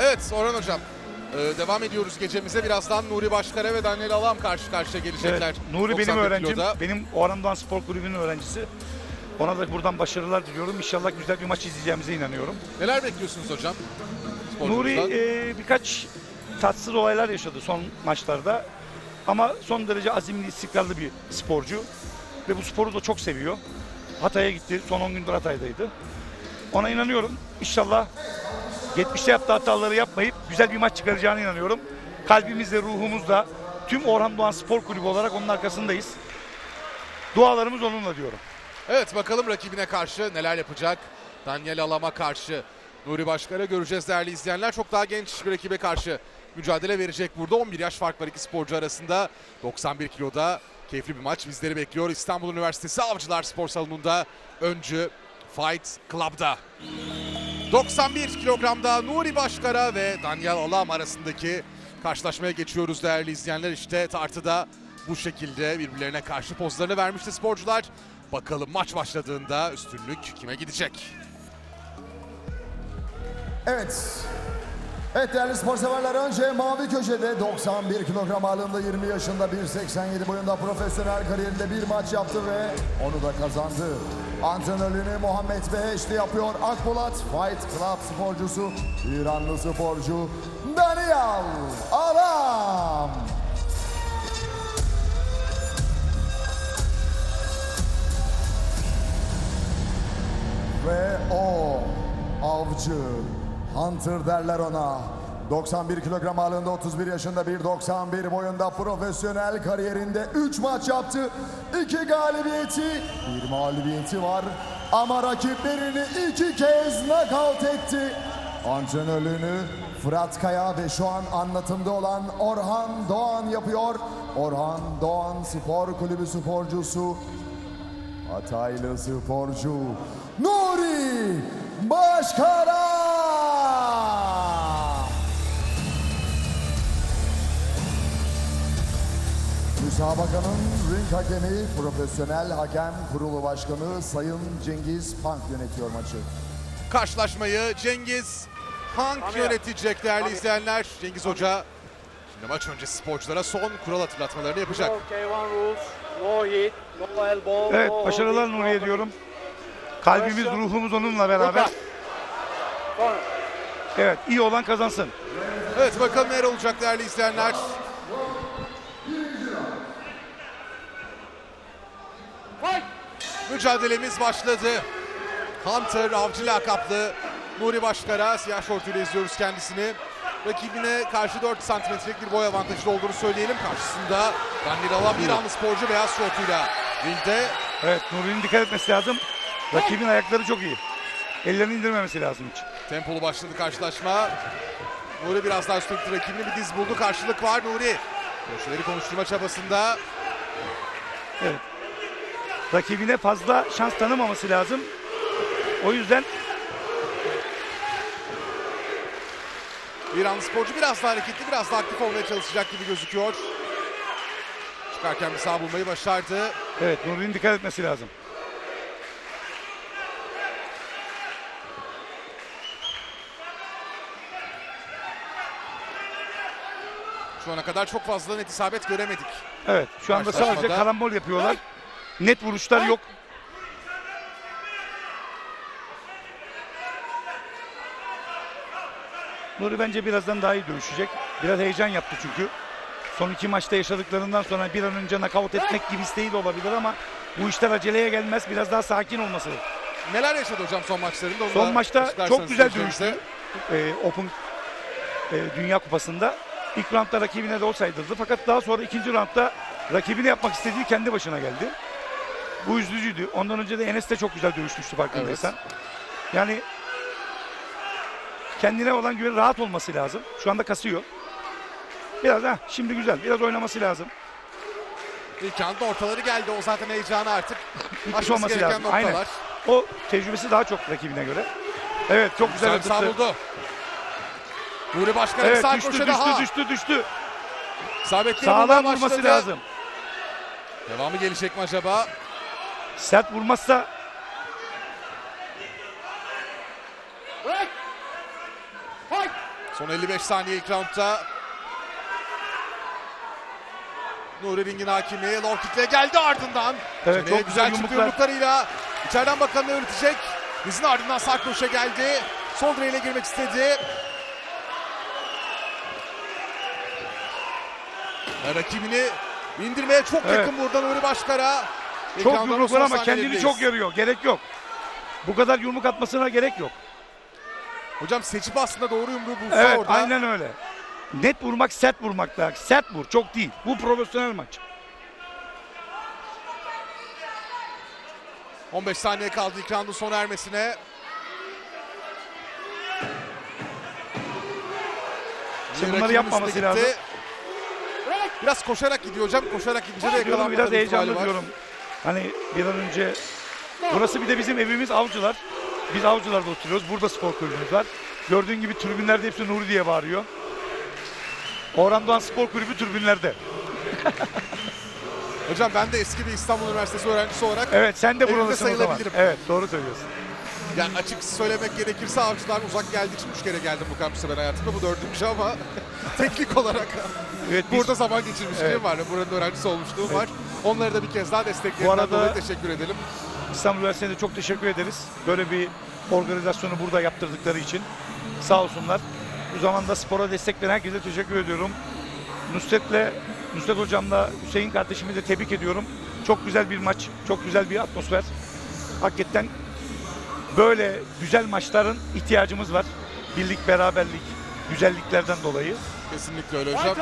Evet Orhan Hocam. e, devam ediyoruz gecemize. Birazdan Nuri Başkara ve Daniel Alam karşı karşıya gelecekler. Evet, Nuri benim 91 öğrencim. kiloda. Benim Orhan Doğan Spor Kulübü'nün öğrencisi. Ona da buradan başarılar diliyorum. İnşallah güzel bir maç izleyeceğimize inanıyorum. Neler bekliyorsunuz hocam? Nuri e, birkaç tatsız olaylar yaşadı son maçlarda. Ama son derece azimli, istikrarlı bir sporcu. Ve bu sporu da çok seviyor. Hatay'a gitti. Son 10 gündür Hatay'daydı. Ona inanıyorum. İnşallah 70'te yaptığı hataları yapmayıp güzel bir maç çıkaracağına inanıyorum. Kalbimizle, ruhumuzla tüm Orhan Doğan Spor Kulübü olarak onun arkasındayız. Dualarımız onunla diyorum. Evet bakalım rakibine karşı neler yapacak. Daniel Alam'a karşı Nuri Başkar'a göreceğiz değerli izleyenler. Çok daha genç bir rakibe karşı mücadele verecek burada. 11 yaş fark var iki sporcu arasında. 91 kiloda keyifli bir maç bizleri bekliyor. İstanbul Üniversitesi Avcılar Spor Salonu'nda öncü Fight Club'da. 91 kilogramda Nuri Başkara ve Daniel Alam arasındaki karşılaşmaya geçiyoruz değerli izleyenler. İşte tartıda bu şekilde birbirlerine karşı pozlarını vermişti sporcular. Bakalım maç başladığında üstünlük kime gidecek? Evet. Evet değerli spor severler önce mavi köşede 91 kilogram ağırlığında 20 yaşında 1.87 boyunda profesyonel kariyerinde bir maç yaptı ve onu da kazandı. Antrenörlüğünü Muhammed Beheşli yapıyor. Akbulat Fight Club sporcusu, İranlı sporcu Daniel Alam. Ve o avcı, hunter derler ona. 91 kilogram ağırlığında 31 yaşında bir 91 boyunda profesyonel kariyerinde 3 maç yaptı. 2 galibiyeti, bir mağlubiyeti var. Ama rakiplerini iki kez nakavt etti. Antrenörlüğünü Fırat Kaya ve şu an anlatımda olan Orhan Doğan yapıyor. Orhan Doğan Spor Kulübü sporcusu Hataylı sporcu Nuri Müsabakanın ring hakemi, profesyonel hakem kurulu başkanı Sayın Cengiz Pank yönetiyor maçı. Karşılaşmayı Cengiz Hank yönetecek değerli izleyenler. Cengiz Hoca şimdi maç öncesi sporculara son kural hatırlatmalarını yapacak. No K1 rules, no hit, no elbow, Evet başarılar Nuri'ye diyorum. Kalbimiz, ruhumuz onunla beraber. Evet iyi olan kazansın. Evet bakalım neler olacak değerli izleyenler. Mücadelemiz başladı. Hunter avcı lakaplı Nuri Başkara siyah şortuyla izliyoruz kendisini. Rakibine karşı 4 santimetrelik bir boy avantajlı olduğunu söyleyelim. Karşısında Daniel Alam İranlı sporcu beyaz şortuyla ringde. Evet Nuri'nin dikkat etmesi lazım. Rakibin ayakları çok iyi. Ellerini indirmemesi lazım hiç. Tempolu başladı karşılaşma. Nuri biraz daha gitti rakibini bir diz buldu. Karşılık var Nuri. Köşeleri konuşturma çabasında. Rakibine fazla şans tanımaması lazım. O yüzden İranlı sporcu biraz daha hareketli, biraz daha aktif olmaya çalışacak gibi gözüküyor. Çıkarken bir sağ bulmayı başardı. evet Nuri'nin dikkat etmesi lazım. Şu ana kadar çok fazla net isabet göremedik. Evet şu anda sadece karambol yapıyorlar. Net vuruşlar yok. Nuri bence birazdan daha iyi dövüşecek. Biraz heyecan yaptı çünkü. Son iki maçta yaşadıklarından sonra bir an önce nakavt etmek gibi isteği de olabilir ama bu işler aceleye gelmez. Biraz daha sakin olması. Neler yaşadı hocam son maçlarında? Onu Son da maçta çok güzel seyircilerimize. dövüştü. Ee, Open e, Dünya Kupası'nda. İlk roundda rakibine de o saydırdı. Fakat daha sonra ikinci roundda rakibine yapmak istediği kendi başına geldi. Bu üzücüydü. Ondan önce de Enes de çok güzel dövüşmüştü farkındaysan. Yani kendine olan güven rahat olması lazım. Şu anda kasıyor. Biraz ha şimdi güzel. Biraz oynaması lazım. İlk anda ortaları geldi. O zaten heyecanı artık aşması olması lazım. noktalar. Aynen. O tecrübesi daha çok rakibine göre. Evet çok güzel Güzel buldu. Nuri Başkan'ın Evet sağ düştü düştü, daha. düştü düştü İsabetleri Sağlam vurması lazım. Devamı gelecek mi acaba? Sert vurmazsa! Son 55 saniye ilk roundda. Nuri Ring'in hakimi low kick'le geldi ardından. Evet, çok güzel güzel çıktı yumruklar. yumruklarıyla. İçeriden bakalım ne üretecek. Dizin ardından sağ köşe geldi. Sol direğiyle girmek istedi. Rakibini indirmeye çok Evet. yakın burada Nuri Başkar'a. Çok yumruk var ama kendini çok yarıyor. Gerek yok. Bu kadar yumruk atmasına gerek yok. Hocam seçip aslında doğru yumruğu bulsa Evet orada. aynen öyle. Net vurmak sert vurmak lazım. Sert vur çok değil. Bu profesyonel maç. 15 saniye kaldı ilk roundun sona ermesine. İşte bunları yapmaması gitti. lazım. Biraz koşarak gidiyor hocam. Koşarak gidince de Diyorum yakalanma biraz heyecanlı diyorum. Hani bir an önce burası bir de bizim evimiz avcılar. Biz avcılarda oturuyoruz. Burada spor kulübümüz var. Gördüğün gibi tribünlerde hepsi Nuri diye bağırıyor. Orhan Doğan Spor Kulübü tribünlerde. Hocam ben de eski bir İstanbul Üniversitesi öğrencisi olarak Evet sen de buralısın o zaman. sayılabilirim. Evet doğru söylüyorsun. yani açık söylemek gerekirse avcılar uzak geldiği için üç kere geldim bu kampüse ben hayatımda. Bu dördüncü ama teknik olarak Evet biz burada zaman geçirmişliğim Evet. var. Buranın öğrencisi olmuşluğum var. Onları da bir kez daha desteklerinden dolayı teşekkür edelim. İstanbul Üniversitesi'ne çok teşekkür ederiz. Böyle bir organizasyonu burada yaptırdıkları için. Sağ olsunlar. Bu zamanda spora destek veren herkese teşekkür ediyorum. Nusret'le, Nusret hocamla Hüseyin kardeşimi de tebrik ediyorum. Çok güzel bir maç, çok güzel bir atmosfer. Hakikaten böyle güzel maçların ihtiyacımız var. Birlik, beraberlik, güzelliklerden dolayı. Kesinlikle öyle hocam.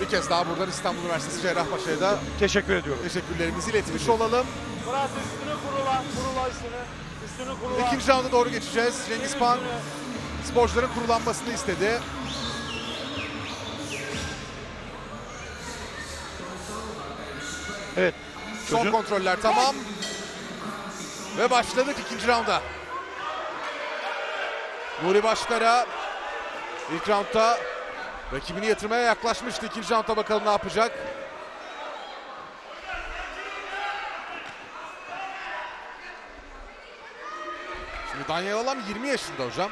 Bir kez daha buradan İstanbul Üniversitesi Cerrahpaşa'ya da Teşekkür ediyorum. teşekkürlerimizi iletmiş olalım. Murat üstünü kurula. Kurula üstünü. Üstünü kurula. İkinci rounda doğru geçeceğiz. Cengiz Pan sporcuların kurulanmasını istedi. Evet. Son Çocuğun- kontroller tamam. Ve başladık ikinci rounda. Nuri Başkara ilk roundda rakibini yatırmaya yaklaşmıştı. İkinci roundda bakalım ne yapacak. Şimdi Daniel Alam 20 yaşında hocam.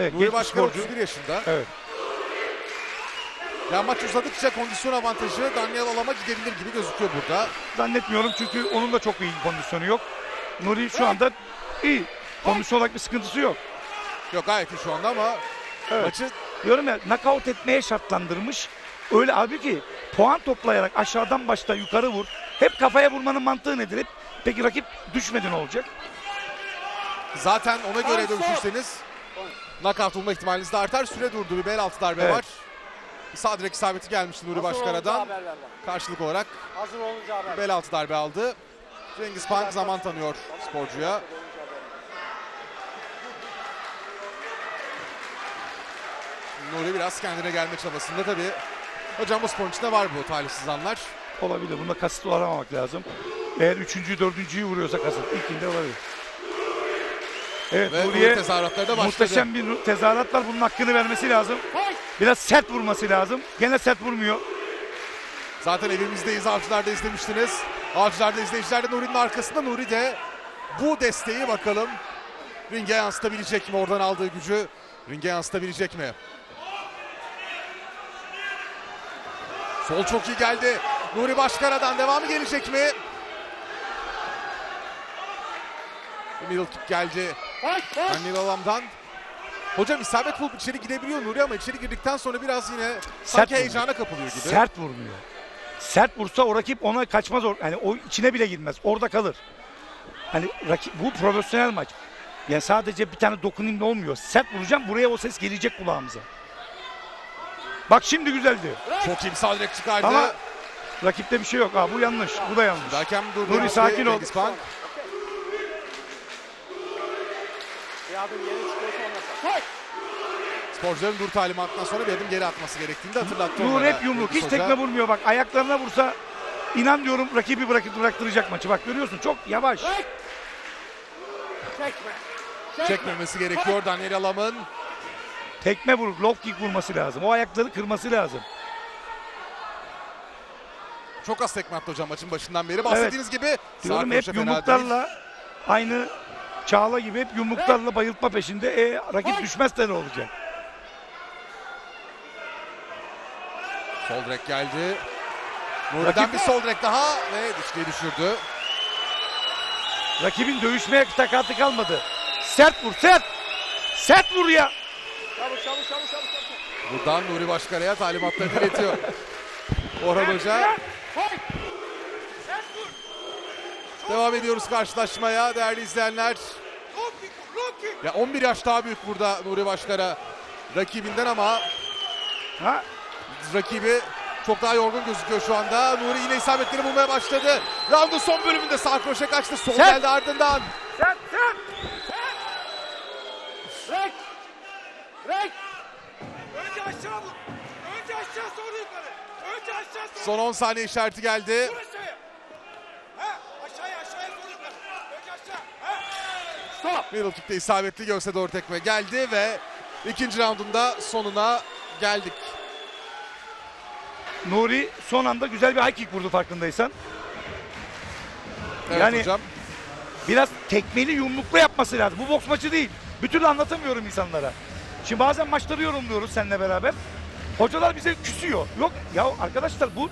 Evet, Nuri sporcu. 31 yaşında. Evet. Ya maç uzadıkça kondisyon avantajı Daniel Alam'a gidebilir gibi gözüküyor burada. Zannetmiyorum çünkü onun da çok iyi kondisyonu yok. Nuri şu anda iyi. Kondisyon olarak bir sıkıntısı yok. Yok gayet iyi şu anda ama Evet. maçı Diyorum ya knockout etmeye şartlandırmış. Öyle abi ki puan toplayarak aşağıdan başla yukarı vur. Hep kafaya vurmanın mantığı nedir? Hep peki rakip düşmedi ne olacak? Zaten ona göre dövüşürseniz knockout bulma ihtimaliniz de artar. Süre durdu. Bir bel altı darbe Evet. var. Sağ direk isabeti gelmişti Nuri Hazır olunca Başkara'dan. haber ver bana. Karşılık olarak Hazır olunca haber ver. bel altı darbe aldı. Cengiz Pan zaman tanıyor sporcuya. Nuri biraz kendine gelme çabasında tabii. Hocam bu sporun içinde var bu talihsiz anlar. Olabilir. Bunda kasıtlı aramamak lazım. Eğer üçüncüyü, dördüncüyü vuruyorsa kasıt. İlkinde olabilir. Evet Ve Nuri Nuri'ye tezahüratları da başladı. muhteşem bir tezahürat var. Bunun hakkını vermesi lazım. Biraz sert vurması lazım. Gene sert vurmuyor. Zaten evimizdeyiz. Avcılar'da izlemiştiniz. Avcılar'da izleyiciler de Nuri'nin arkasında. Nuri de bu desteği bakalım ringe yansıtabilecek mi? Oradan aldığı gücü ringe yansıtabilecek mi? Sol çok iyi geldi. Nuri Başkara'dan devamı gelecek mi? Middle kick geldi. Daniel Alam'dan. Hocam isabet bulup içeri girebiliyor Nuri ama içeri girdikten sonra biraz yine sanki vuruyor. heyecana kapılıyor gibi. Sert vurmuyor. Sert vursa o rakip ona kaçmaz. Yani o içine bile girmez. Orada kalır. Hani rakip bu profesyonel maç. Yani sadece bir tane dokunayım da olmuyor. Sert vuracağım buraya o ses gelecek kulağımıza. Bak şimdi güzeldi. Çok sağ direkt çıkardı. Ama rakipte bir şey yok. Ha, bu yanlış. Bu da yanlış. Hakem durdu. Nuri, sakin ol. Fight. Sporcuların dur talimatından sonra bir adım geri atması gerektiğini de hatırlattı. Nur hep yumruk. Hiç tekme vurmuyor bak. Ayaklarına vursa inan diyorum rakibi bırakıp bıraktıracak maçı. Bak görüyorsun çok yavaş. Çekme. Çekmemesi gerekiyor Daniel Alam'ın. Tekme vurup low kick vurması lazım. O ayakları kırması lazım. Çok az tekme attı hocam maçın başından beri. Bahsettiğiniz gibi Diyorum hep yumruklarla aynı Çağla gibi hep yumruklarla bayıltma peşinde. E, rakip düşmezse ne olacak? Sol direk geldi. Nuri'den Rakip- bir sol direk daha ve dişliği düşürdü. Rakibin dövüşmeye takatı kalmadı. Sert vur sert. Sert vur ya. Çabuk çabuk çabuk çabuk. çabuk. Buradan Nuri Başkara'ya talimatlarını iletiyor. Orhan Hoca. Devam ediyoruz karşılaşmaya değerli izleyenler. Ya 11 yaş daha büyük burada Nuri Başkara rakibinden ama Ha? rakibi çok daha yorgun gözüküyor şu anda. Nuri yine isabetleri bulmaya başladı. Round'un son bölümünde sağ kroşe kaçtı. Sol Sen- geldi ardından. Sen sen. Rek. Önce aşağı vur. Önce aşağı sonra yukarı. Önce aşağı sonra. Son 10 saniye işareti geldi. Vur aşağıya. Ha aşağıya aşağıya sonra yukarı. Önce aşağı. Ha. Stop. Middle kick'te isabetli göğse doğru tekme geldi ve ikinci roundunda sonuna geldik. Nuri son anda güzel bir high kick vurdu farkındaysan. Evet Yani- hocam. Biraz tekmeli yumrukla yapması lazım. Bu boks maçı değil. Bir türlü anlatamıyorum insanlara. Şimdi bazen maçları yorumluyoruz seninle beraber. Hocalar bize küsüyor. Yok ya arkadaşlar bu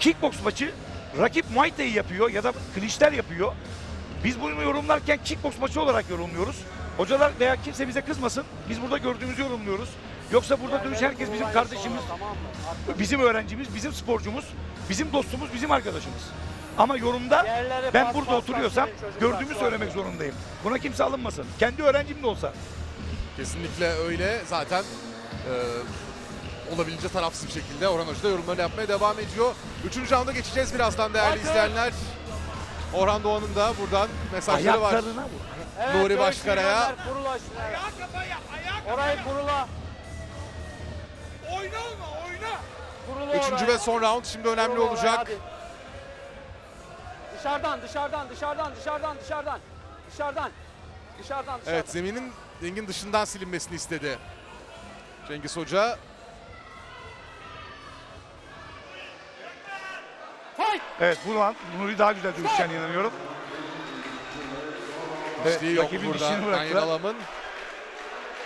kickboks maçı rakip Muay Thai yapıyor ya da klişler yapıyor. Biz bunu yorumlarken kickboks maçı olarak yorumluyoruz. Hocalar veya kimse bize kızmasın. Biz burada gördüğümüzü yorumluyoruz. Yoksa burada dövüş herkes bizim kardeşimiz, bizim öğrencimiz, bizim sporcumuz, bizim dostumuz, bizim arkadaşımız. Ama yorumda ben burada oturuyorsam gördüğümü söylemek zorundayım. Buna kimse alınmasın. Kendi öğrencim de olsa. Kesinlikle öyle. Zaten e, olabildiğince tarafsız bir şekilde Orhan Hoca da yorumlarını yapmaya devam ediyor. Üçüncü rounda geçeceğiz birazdan değerli Hadi. izleyenler. Orhan Doğan'ın da buradan mesajları var. Ayaklarına vur. Evet, Nuri dövüşü Başkara'ya. Kurula. Ayağa ayağa Orayı kurula. Oyna olma, oyna. Kurula Üçüncü oraya. ve son round şimdi önemli Kurula olacak. hadi. Dışarıdan, dışarıdan, dışarıdan, dışarıdan, dışarıdan. Dışarıdan. Dışarıdan, dışarıdan. Evet zeminin ringin dışından silinmesini istedi. Cengiz Hoca. Evet bu an Nuri daha güzel dövüşeceğine inanıyorum. Evet, dişliği yok rakibin burada. dişini bıraktılar. Daniel Alam'ın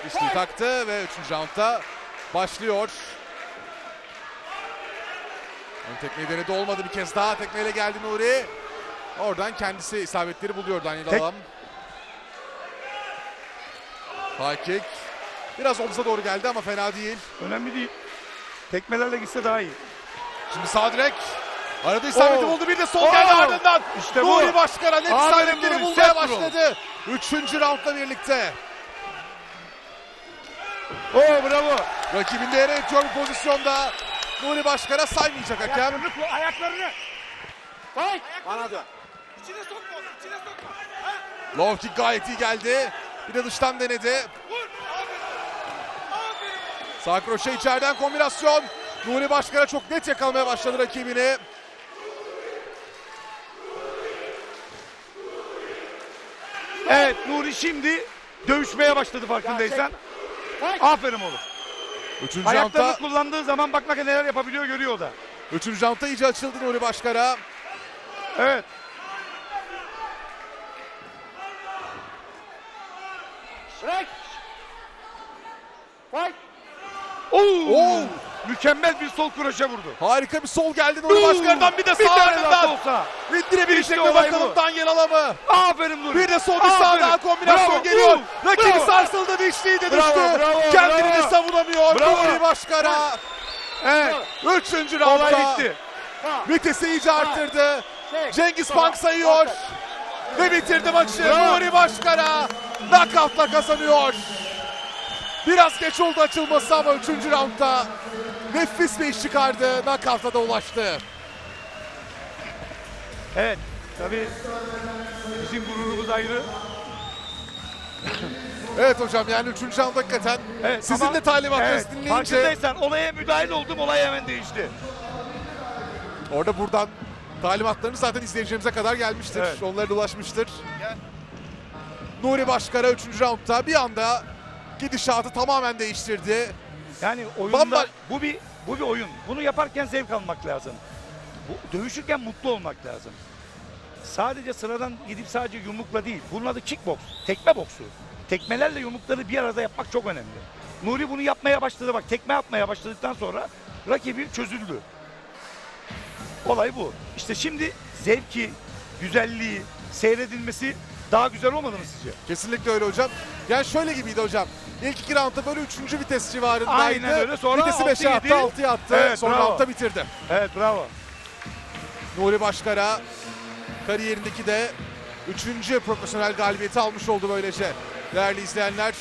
dişliği taktı ve üçüncü roundda başlıyor. Ön tekmeyi denedi olmadı bir kez daha. Tekmeyle geldi Nuri. Oradan kendisi isabetleri buluyor Daniel Tek- Alam. High kick. Biraz omza doğru geldi ama fena değil. Önemli değil. Tekmelerle gitse daha iyi. Şimdi sağ direk. Arada isabeti Oo. buldu. Bir de sol Oo. geldi ardından. İşte bu. Nuri Başkan'a net Aferin isabetleri Nuri, bulmaya sert vur. başladı. Üçüncü roundla birlikte. Oo bravo. Rakibinde yere yetiyor bu pozisyonda. Nuri Başkan'a saymayacak hakem. Ayaklarını, koy, ayaklarını. Bana dön. İçine sokma onu, içine sokma. Ha? Low kick gayet iyi geldi. Bir de dıştan denedi. Sağ kroşe içeriden kombinasyon. Nuri Başkan'a çok net yakalamaya başladı rakibini. Evet Nuri şimdi dövüşmeye başladı farkındaysan. Aferin oğlum. Üçüncü Ayaklarını roundda, kullandığı zaman bak bak neler yapabiliyor görüyor o da. üçüncü roundda iyice açıldı Nuri Başkan'a. Evet. Fight. Oo. Oo. Mükemmel bir sol kroşe vurdu. Harika bir sol geldi Nuri Başkan'dan bir de sağ Bir daha ardından. solsa. İndirebilecek İşte olay bakalım bu. Daniel Alam'ı. Aferin Nuri. Bir de sol bir sağ daha kombinasyon Bravo. geliyor. Uh, Rakibi bravo. sarsıldı dişliği de Bravo, düştü. bravo, Kendini bravo. de savunamıyor. Bravo. Nuri Başkan'a. Evet. Üçüncü Olay roundda bitti. vitesi iyice arttırdı. Çek. Cengiz Tamam. Pank sayıyor. Ve bitirdi maçı. Bravo. Nuri Başkan'a nakavtla kazanıyor. Biraz geç oldu açılması ama 3. roundda nefis bir iş çıkardı. Nakavta da ulaştı. Evet. Tabii bizim gururumuz ayrı. Evet hocam yani 3. round hakikaten Evet, sizin ama- de talimatlarınızı evet, dinleyince Farkındaysan olaya müdahil oldum olay hemen değişti. orada buradan talimatlarınız zaten izleyicilerimize kadar gelmiştir. Evet. Onlara ulaşmıştır. Nuri Başkan'a 3. roundda bir anda gidişatı tamamen değiştirdi. Yani oyunda Bamba- bu bir bu bir oyun. Bunu yaparken zevk almak lazım. Bu, dövüşürken mutlu olmak lazım. Sadece sıradan gidip sadece yumrukla değil. Bunun adı kickbox, tekme boksu. Tekmelerle yumrukları bir arada yapmak çok önemli. Nuri bunu yapmaya başladı bak tekme atmaya başladıktan sonra rakibi çözüldü. Olay bu. İşte şimdi zevki, güzelliği, seyredilmesi daha güzel olmadı mı sizce? Kesinlikle öyle hocam. Yani şöyle gibiydi hocam. İlk iki roundda böyle üçüncü vites civarındaydı. Aynen öyle. Sonra Vitesi altı 5'e attı, yedi. 6'ya attı. Evet, Son bravo. roundda bitirdi. Evet bravo. Nuri Başkara kariyerindeki de üçüncü profesyonel galibiyeti almış oldu böylece. Değerli izleyenler.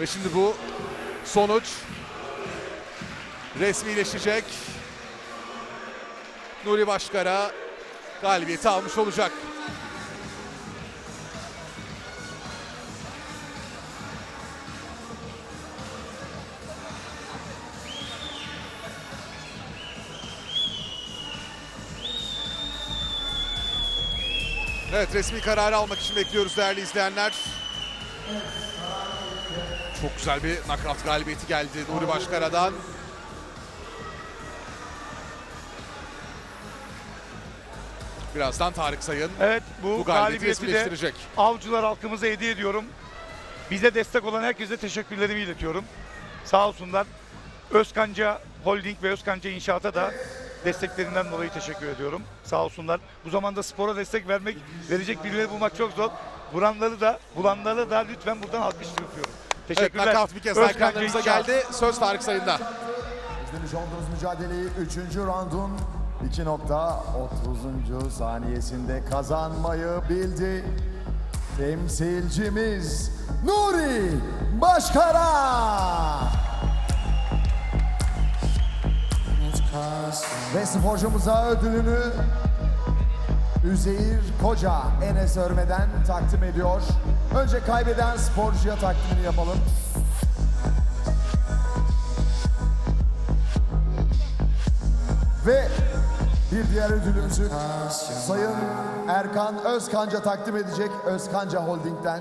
Ve şimdi bu sonuç resmileşecek. Nuri Başkara galibiyeti almış olacak. Evet resmi kararı almak için bekliyoruz değerli izleyenler. Çok güzel bir knockout galibiyeti geldi Nuri Başkara'dan. Birazdan Tarık Sayın Evet bu, bu galibiyeti galibiyeti de avcılar halkımıza hediye ediyorum. Bize destek olan herkese teşekkürlerimi iletiyorum. Sağ olsunlar. Özkanca Holding ve Özkanca İnşaat'a da desteklerinden dolayı teşekkür ediyorum. Sağ olsunlar. Bu zamanda spora destek vermek, verecek birileri bulmak çok zor. Buranları da, bulanları da lütfen buradan alkışlıyorum. Evet Teşekkürler. knockout bir kez daha ekranlarımıza geldi. Söz Tarık Sayın'da. İzlemiş olduğunuz mücadeleyi 3. roundun 2.30. saniyesinde kazanmayı bildi. Temsilcimiz Nuri Başkara. Ve sporcumuza ödülünü Üzeyir Koca Enes Örme'den takdim ediyor. Önce kaybeden sporcuya takdimini yapalım. Ve bir diğer ödülümüzü Sayın Erkan Özkanca takdim edecek Özkanca Holding'den.